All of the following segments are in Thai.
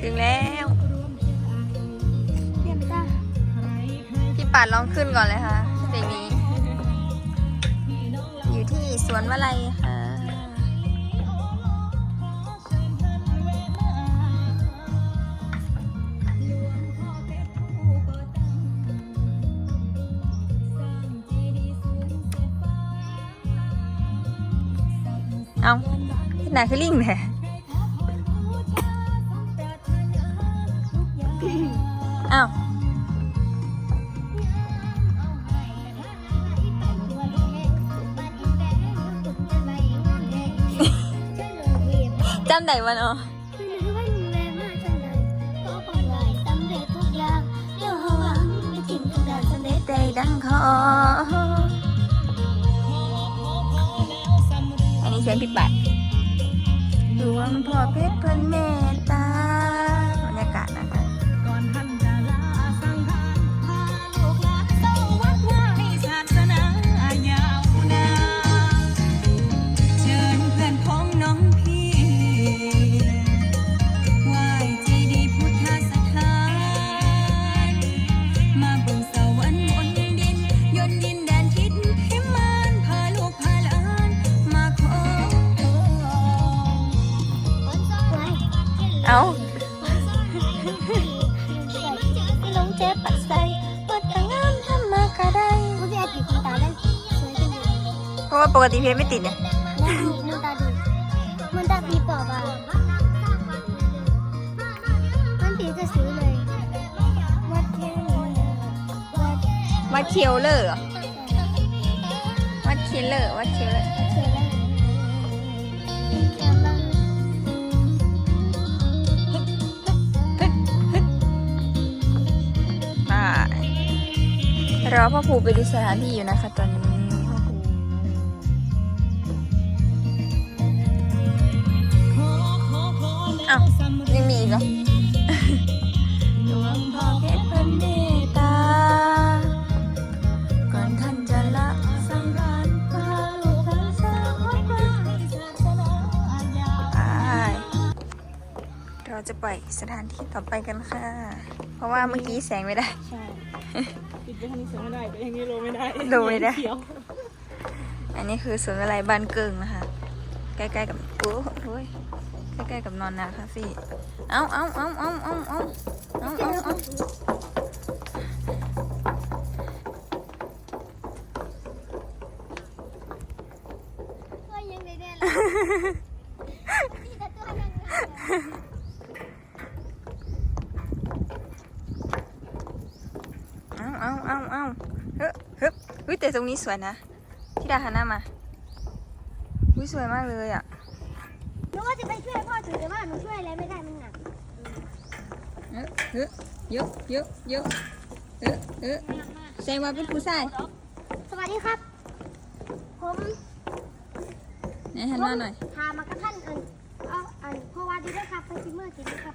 ถึงแล้วเตรียมตาพี่ปัดลองขึ้นก่อนเลยค่ะเพลงนี้ อยู่ที่สวนวลัยค่ะเอาที่ไหนคือลิงแท้ อ้าว จำได้วันอ๋อใจดังคออันนี้เสียงพี่ปัดดวงพ่อเพชรเพิ่นเม ติเพชรไม่ติดเนี่ยแล้วดูมือตาดูมือตาผีปอบอะมันผีจะซื้อเลยวัดแค่นี้วัดวัดเคียวเลอร์เหรอวัดเคียวเลอร์วัดเคียวเลอร์เขียนแล้วแคมบ้างไปรอพ่อปู่ไปดูสถานที่อยู่นะคะตอนนี้ อแล้อ้าววสำเร็จยังมีอีกเหรอดวงพ่อเพชรเพิ่นเมตตา ก่อนท่านจะละสังขารพาลูกพาสาวไปเราจะไปสถานที่ต่อไปกันค่ะ เพราะว่าเมื่อกี้แสงไม่ได้ ใช่ปิดไปทางนี้เสียไม่ได้ไปทางนี้โลไม่ได้โลไม่ได้ เขียวอันนี้คือสวนอะไรบ้านเกิงนะคะ ใกล้ๆกับโอ้โหย ใกล้ๆกับนอนนาคาเฟ่เอาเอาเอาเอาเอาเอาเอาเอาเอาก็ยังได้ได้ละนี่แต่ตัวยังไงเอาเอาเอาเอาเฮ้ยเฮ้ยเฮ้ยแต่ตรงนี้สวยนะที่ดาหันหน้ามาวิสวยมากเลยอะห นูว่าจะไปช่วยพ่อถือแต่ว่าหนูช่วยอะไรไม่ได้มันหนักเฮ้ยเฮ้ยเยอะเยอะเยอะเออเออแสดงว่าเป็นผู้ชายสวัสดีครับ ผมไหนหันมาหน่อยพามากระท่านอันเอาอันเพราะว่าดีด้วยครับไปซิเมอร์กินนะครับ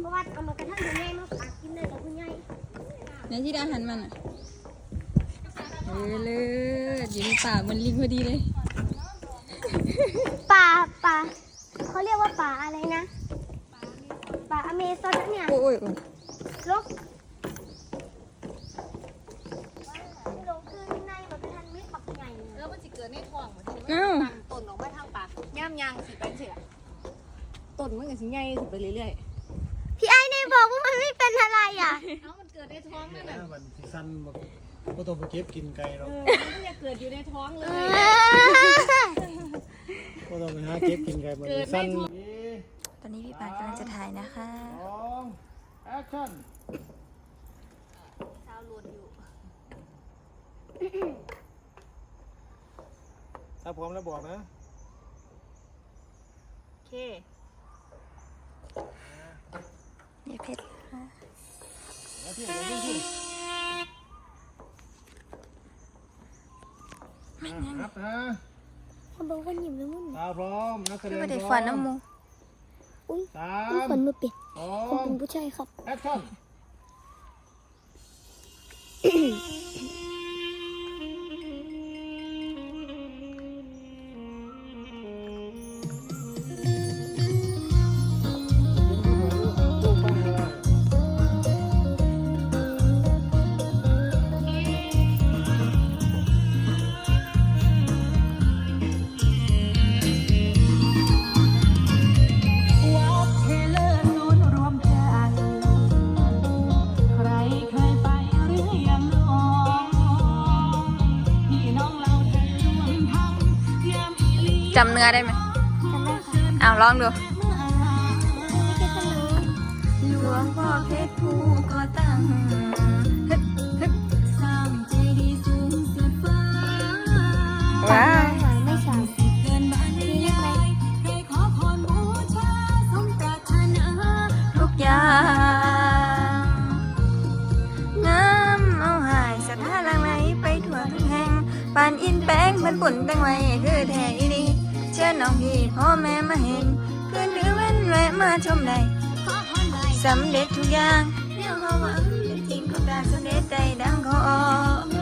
เพราะว่าเอามากระท่านคุณยายมาฝากกินเลยกับคุณยายไหนที่ดาหันมาหน่อยเออเลิศอยู่ในป่าเหมันลิงพอดีเลยป่าป่า เขาเรียกว่าป่าอะไรนะ ป่าอเมซอนเนี่ยโอ้ยโอ้ยลกลงคือในแบบกระท่านไม่ปักใหญ่แล้วมันสิเกิดในท้องเหมือนที่เอ้าตั้งต้นออกมาทางปากย่ำยางสิเป็นสิล่ะต้นมันก็สิใหญ่สิไปเรื่อยพี่ไอ้ในบอกว่ามันไม่เป็นอะไรอะๆเอ้ามันเกิดในท้องนั่นหน่ะน้าวันที่สั้นบ่ก็ต้องไปเก็บกินไก่หรอกเออมันจะเกิดอยู่ในท้องเลย ก็ต้องไปหาเก็บกินไก่มันสั้นตอนนี้พี่ปานกำลังจะถ่ายนะคะสองแอคชั่นชาวลวนอยู่ถ้าพร้อมแล้วบอกนะโอเคนี่เพชรค่ะแล้วที่ไหนที่ที่ครับนะ เขาบอกว่าหยิบแล้วมันตาพร้อมนักแสดพี่งไม่ได้พร้อฟันมน้ำมูอุ้ยสาอุ้ยมคนไม่เป็นสอผมงเป็นผู้ชายครับ แอคชั่น จำเนื้อได้ไหมจำได้ค่ะอ้าวลองดูไม่ใช่ขนมหลวงพ่อเพชรผู้ก่อตั้งฮึดฮึดสร้างเจดีย์สูงสุดฟ้าว้ายหวังไม่สามเกินบรรยายให้ขอพรบูชาสมปรารถนาทุกอย่างน้ำเอาหายสัทธาหลังไหลไปทั่วทุกแห่งปานอินแป้งมันปุ่นตั้งไว้คือแท้ อีดีเชิญน้องพี่พ่อแม่มาเห็นเพื่อนหรือเว้นแวะมาชมได้ขอพรไหว้สำเร็จทุกอย่างเรื่องเขาหวังเป็นจริงทุกการสำเร็จใจดังขอ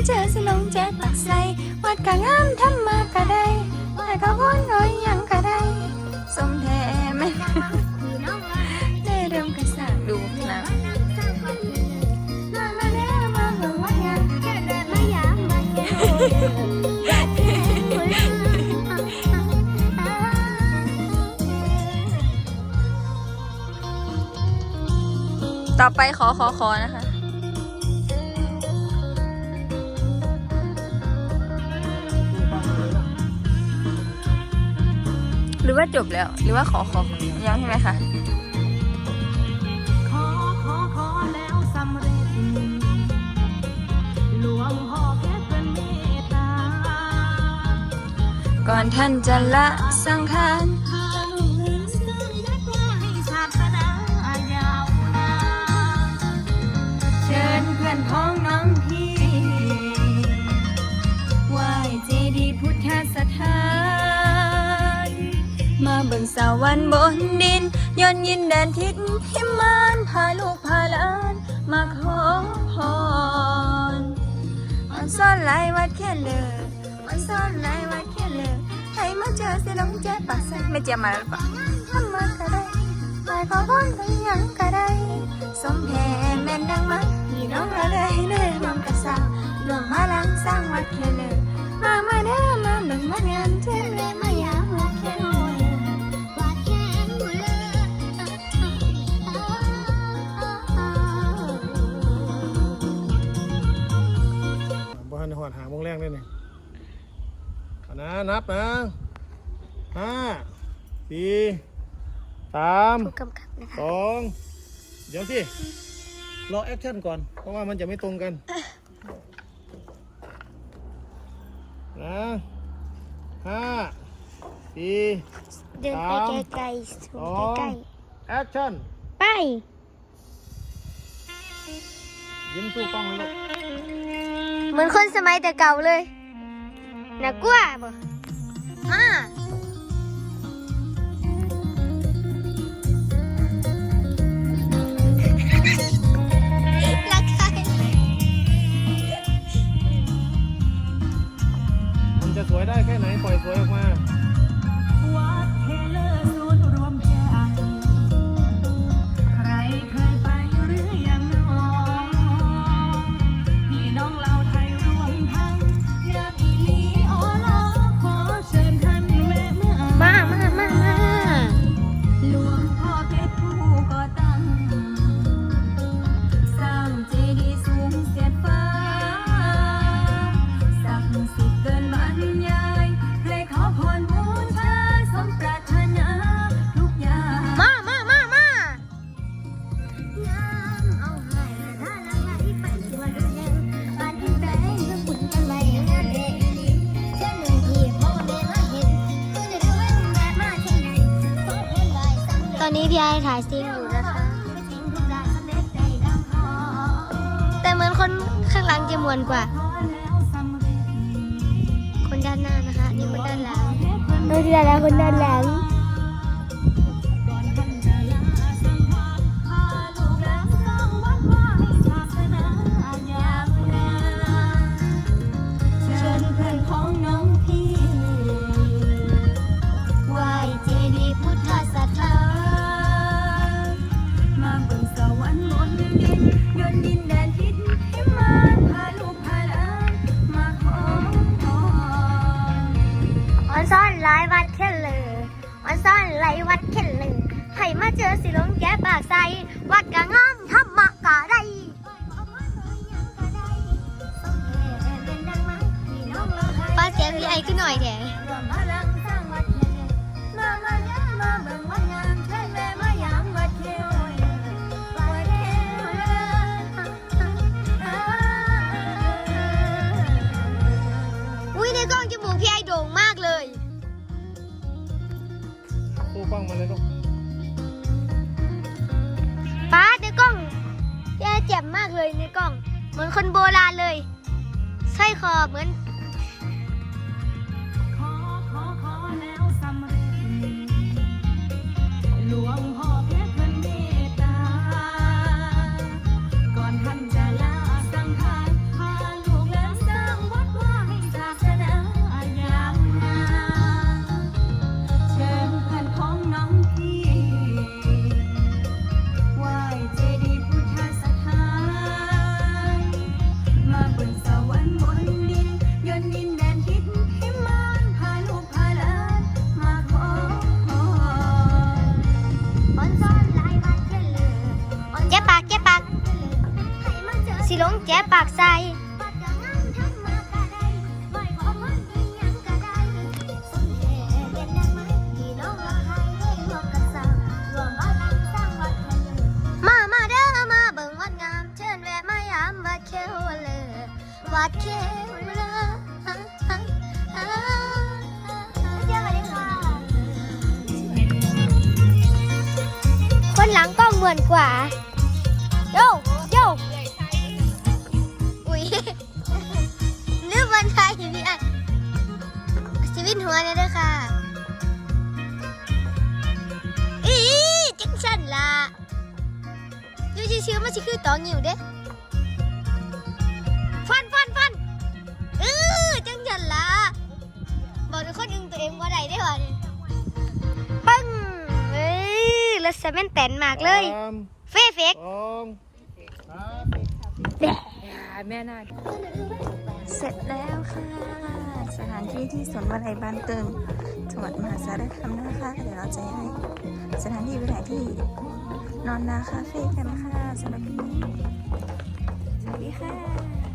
มาเจอสลงแจ๊ดปักใสวัดกะงามทำมากะได้ไหวเขาพ้นน้อยยังกะได้สมแท้แม่ได้เริ่มกระสางดูนะนักสร้างคนนี้มามาแล้วมาเบิ่งวัดงานแค่เดินมายามมาแค่วัดแค่หัวเรือต่อไปขอขอขอนะคะ ว่าจบแล้ว หรือว่าขอขอขอยังใช่ไหมคะขอขอขอแล้วสำเร็จหลวงพ่อเพชรเป็นเมตตา ก่อนท่านจะละสังขารพาลูกหลานสร้างวัดว่าให้ศาสนายาวนานเชิญเพื่อนพ้องน้องพี่ไหว้เจดีย์พุทธสถานมาเบิ่ง สวรรค์บนดินยนต์ยินแดนทิศพิมานพาลูกพาหลานมาขอพรมันซ่อนลายวัดแค่เลยมันซ่อนลายวัดแค่เลยใครมาเจอสิลองแจ๊ปากใส่ไม่เจียมาแล้วหรอเปล่าทำมาก็ได้ไปขอพรไปยังก็ได้สมแพ่แม่นดังมาพี่น้องเราได้ได้รวมกันสร้างรวมมาลังสร้างวัดแค่เลยมามาเด้อมาเบิ่งมางานเจ้าเลยมา หอดหาโมงแรกได้เนี่ยเอานะนับนะห้าสี่สามผู้กำกับนะคะสองเดี๋ยวสิรอแอคชั่นก่อน เพราะว่ามันจะไม่ตรงกันนะห้าสี่เดินไปไกลๆสูงใกล้แอคชั่นๆไป ยิ้มสู้กล้องเลยลูก เหมือนคนสมัยแต่เก่าเลยน่ากลัวบ่มารักใครมันจะสวยได้แค่ไหนปล่อยสวยออกมา อนนี้พี่ไอถ่ายซีนอยู่นะคะ แต่เหมือนคนข้างหลังจะมวนกว่า คนด้านหน้านะคะ นี่คนด้านหลังนี่ด้านหลังคนด้านหลัง แม่มายามวัดเทววัดเทวอุ้ยในกล้องจมูกพี่ไอโด่งมากเลยสู้กล้องมาเลยลูกป้าในกล้องพี่ไอเจ็บมากเลยในกล้อง เหมือนคนโบราณเลยสร้อยคอเหมือน หล สิคือตองอยู่เด้ฟันฟันฟันเออจังยันละบอกทุกคนอึงตัวเองว่าใดได้บ่เนี่ยปึ้งเอ้ยแล้วสแมนแตนมากเลยสามเฟ่เฟกสองสามแม่น่าเสร็จแล้วค่ะ สถานที่ที่สวนวลัยบ้านเติงจังหวัดมหาสารคามนะคะเดี๋ยวเราจะให้สถานที่ไปถ่ายที่นอนนาคาเฟ่กันนะคะสำหรับวันนี้สวัสดีค่ะ